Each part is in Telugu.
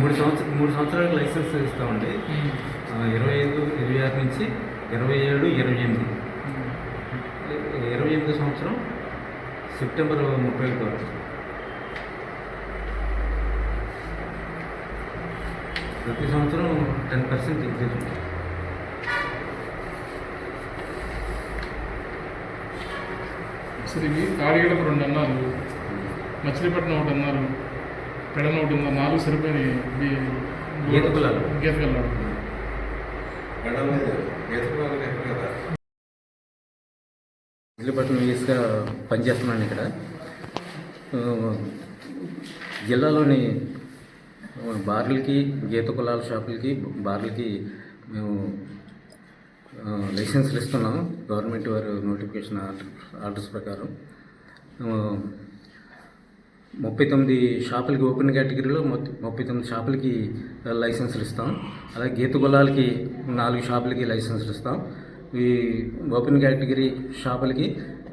మూడు సంవత్సరం మూడు సంవత్సరాలకు లైసెన్స్ ఇస్తామండి. ఇరవై ఐదు ఇరవై ఆరు నుంచి ఇరవై ఏడు ఇరవై ఎనిమిది. ఇరవై ఎనిమిది సంవత్సరం సెప్టెంబర్ ముప్పై ఒకటి వరకు. ప్రతి సంవత్సరం టెన్ పర్సెంట్ ఇంక్రీజ్ ఉంటుంది. సరే ఇవి రెండు అన్నారు మచిలీపట్నం ఒకటి అన్నారు. పెడన ఒకటి ఉన్నారు నాలుగు సరిపోయినాయి. గీత కులాలు. గీత కల్లాడు మచిలీపట్నం ఈస్గా పనిచేస్తున్నాను ఇక్కడ. జిల్లాలోని బార్లకి గీత కులాల షాపులకి బార్లకి మేము లైసెన్స్లు లైసెన్సులు ఇస్తున్నాం గవర్నమెంట్ వారు నోటిఫికేషన్ ఆర్డర్ ఆర్డర్స్ ప్రకారం. ముప్పై తొమ్మిది షాపులకి ఓపెన్ కేటగిరీలో ముప్పై తొమ్మిది షాపులకి లైసెన్సులు ఇస్తాం. అలాగే గీత గులాలకి నాలుగు షాపులకి లైసెన్సులు ఇస్తాం. ఈ ఓపెన్ కేటగిరీ షాపులకి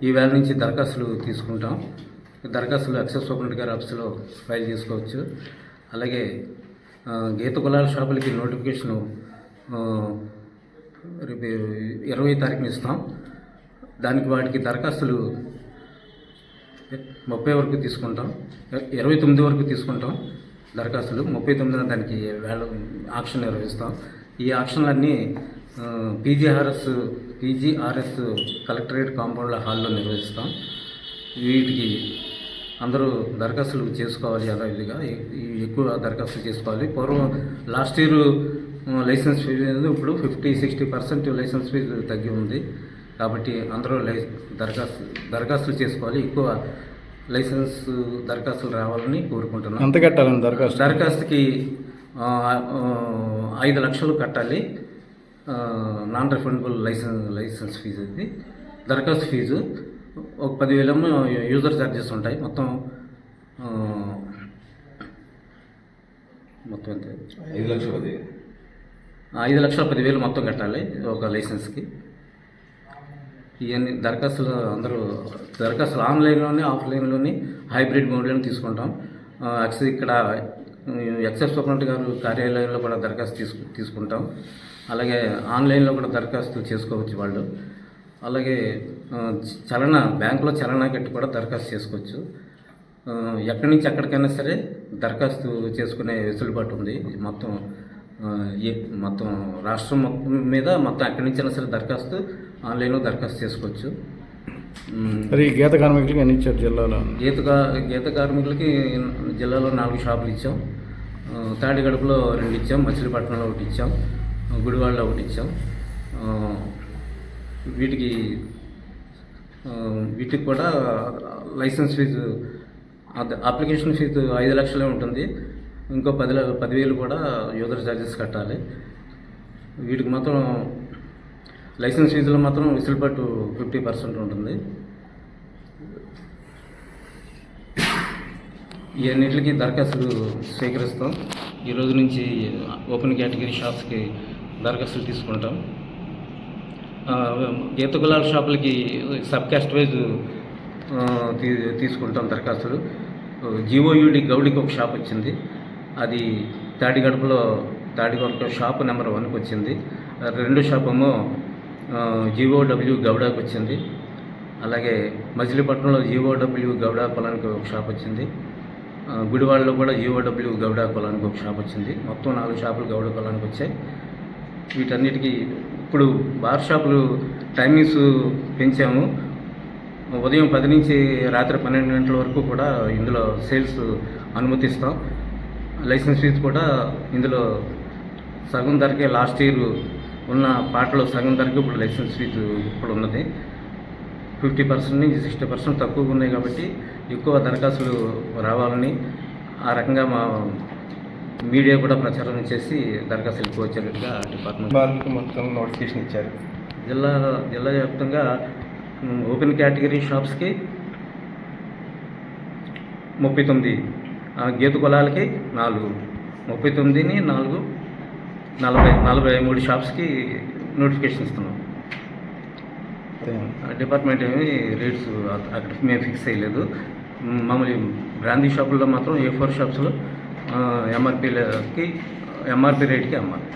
ఈ వేళ నుంచి దరఖాస్తులు తీసుకుంటాం. దరఖాస్తులు ఎక్సెస్ సూపరింట్ గారి ఆఫీసులో ఫైల్ చేసుకోవచ్చు. అలాగే గీత గులాల షాపులకి నోటిఫికేషను రేపు ఇరవై తారీఖున ఇస్తాం. దానికి వాటికి దరఖాస్తులు ముప్పై వరకు తీసుకుంటాం. ఇరవై తొమ్మిది వరకు తీసుకుంటాం. దరఖాస్తులు. ముప్పై తొమ్మిదిన దానికి వేళ ఆక్షన్ నిర్వహిస్తాం. ఈ ఆక్షన్లన్నీ పీజీఆర్ఎస్ పీజీఆర్ఎస్ కలెక్టరేట్ కాంపౌండ్ల హాల్లో నిర్వహిస్తాం. వీటికి అందరూ దరఖాస్తులు చేసుకోవాలి యథావిధిగా ఎక్కువ దరఖాస్తులు చేసుకోవాలి. పూర్వం లాస్ట్ ఇయర్ లైసెన్స్ ఫీజు ఇప్పుడు fifty sixty percent license fee తగ్గి ఉంది. కాబట్టి అందరూ లై దరఖాస్తు దరఖాస్తులు చేసుకోవాలి. ఎక్కువ లైసెన్స్ దరఖాస్తులు రావాలని కోరుకుంటున్నాం. ఎంత కట్టాలండి దరఖాస్తు? దరఖాస్తుకి ఐదు లక్షలు కట్టాలి. Non refundable license license fee ఇది దరఖాస్తు ఫీజు ఒక పదివేలేమో యూజర్ ఛార్జెస్ ఉంటాయి. మొత్తం మొత్తం ఎంత? ఐదు లక్షల పది ఐదు లక్షల పదివేలు మొత్తం కట్టాలి ఒక లైసెన్స్కి ఇవన్నీ దరఖాస్తులు అందరూ దరఖాస్తులు ఆన్లైన్లోనే ఆఫ్లైన్లోనే హైబ్రిడ్ మోడ్లను తీసుకుంటాం. ఆ, ఇక్కడ ఎక్సెస్ సూపరింట్ గారు కార్యాలయంలో కూడా దరఖాస్తు తీసుకు తీసుకుంటాం. అలాగే ఆన్లైన్లో కూడా దరఖాస్తు చేసుకోవచ్చు వాళ్ళు. అలాగే చలన బ్యాంకులో చలనా కట్టి కూడా దరఖాస్తు చేసుకోవచ్చు. ఎక్కడి నుంచి ఎక్కడికైనా సరే దరఖాస్తు చేసుకునే వెసులుబాటు ఉంది. మొత్తం ఏ- మొత్తం రాష్ట్రం మొత్తం మీద మొత్తం ఎక్కడి నుంచైనా సరే దరఖాస్తు ఆన్లైన్లో దరఖాస్తు చేసుకోవచ్చు. మరి గీత కార్మికులకి ఎన్ని ఇచ్చారు జిల్లాలో? గీత గీత కార్మికులకి జిల్లాలో నాలుగు షాపులు ఇచ్చాం. తాడిగడుపులో రెండు ఇచ్చాం మచిలీపట్నంలో ఒకటి ఇచ్చాం గుడివాడలో ఒకటి ఇచ్చాం. వీటికి వీటికి కూడా లైసెన్స్ ఫీజు అప్లికేషన్ ఫీజు ఐదు లక్షలే ఉంటుంది. ఇంకో పది పదివేలు కూడా యూజర్ ఛార్జెస్ కట్టాలి. వీటికి మాత్రం లైసెన్స్ ఫీజులో మాత్రం విసులుబాటు ఫిఫ్టీ పర్సెంట్ ఉంటుంది. ఈ అన్నిటికి దరఖాస్తులు స్వీకరిస్తాం. ఈ రోజు నుంచి ఓపెన్ కేటగిరీ షాప్స్కి దరఖాస్తులు తీసుకుంటాం. గీత గులాల షాపులకి సబ్ క్యాస్ట్ వైజ్ తీ- తీసుకుంటాం దరఖాస్తులు. జిఓయుడి గౌడికి ఒక షాప్ వచ్చింది. అది తాడిగడపలో తాడిగడప షాప్ నెంబర్ వన్కి వచ్చింది. రెండు షాప్ ఏమో జీఓడబ్ల్యూ గౌడాకి వచ్చింది. అలాగే మచిలీపట్నంలో జీఓడబ్ల్యూ గౌడా పొలానికి ఒక షాప్ వచ్చింది. గుడివాడలో కూడా జిఓడబ్ల్యూ గౌడా పొలానికి ఒక షాప్ వచ్చింది. మొత్తం నాలుగు షాపులు గౌడ పొలానికి వచ్చాయి. వీటన్నిటికీ ఇప్పుడు బార్ షాపులు టైమింగ్స్ పెంచాము. ఉదయం పది నుంచి రాత్రి పన్నెండు గంటల వరకు కూడా ఇందులో సేల్స్ అనుమతిస్తాం. లైసెన్స్ ఫీజు కూడా ఇందులో సగం ధరకే లాస్ట్ ఇయర్ ఉన్న పాటలో సగం ధరకే ఇప్పుడు లైసెన్స్ ఫీజు ఇప్పుడు ఉన్నది. ఫిఫ్టీ పర్సెంట్ నుంచి సిక్స్టీ పర్సెంట్ తక్కువగా ఉన్నాయి కాబట్టి ఎక్కువ దరఖాస్తులు రావాలని ఆ రకంగా మా మీడియా కూడా ప్రచారం చేసి దరఖాస్తులు ఎక్కువ వచ్చేట్టుగా డిపార్ట్మెంట్ వాళ్ళకి మొత్తం నోటిఫికేషన్ ఇచ్చారు. జిల్లా జిల్లా వ్యాప్తంగా ఓపెన్ కేటగిరీ షాప్స్కి ముప్పై తొమ్మిది ఆ, గీత కులాలకి నాలుగు ముప్పై తొమ్మిదిని నాలుగు నలభై నలభై మూడు షాప్స్కి నోటిఫికేషన్ ఇస్తున్నాం. డిపార్ట్మెంట్ ఏమి రేట్స్ అక్కడ మేము ఫిక్స్ చేయలేదు. మామూలు బ్రాందీ షాపుల్లో మాత్రం ఏ ఫోర్ షాప్స్లో ఎంఆర్పీకి ఎంఆర్పీ రేట్కి అమ్మాలి.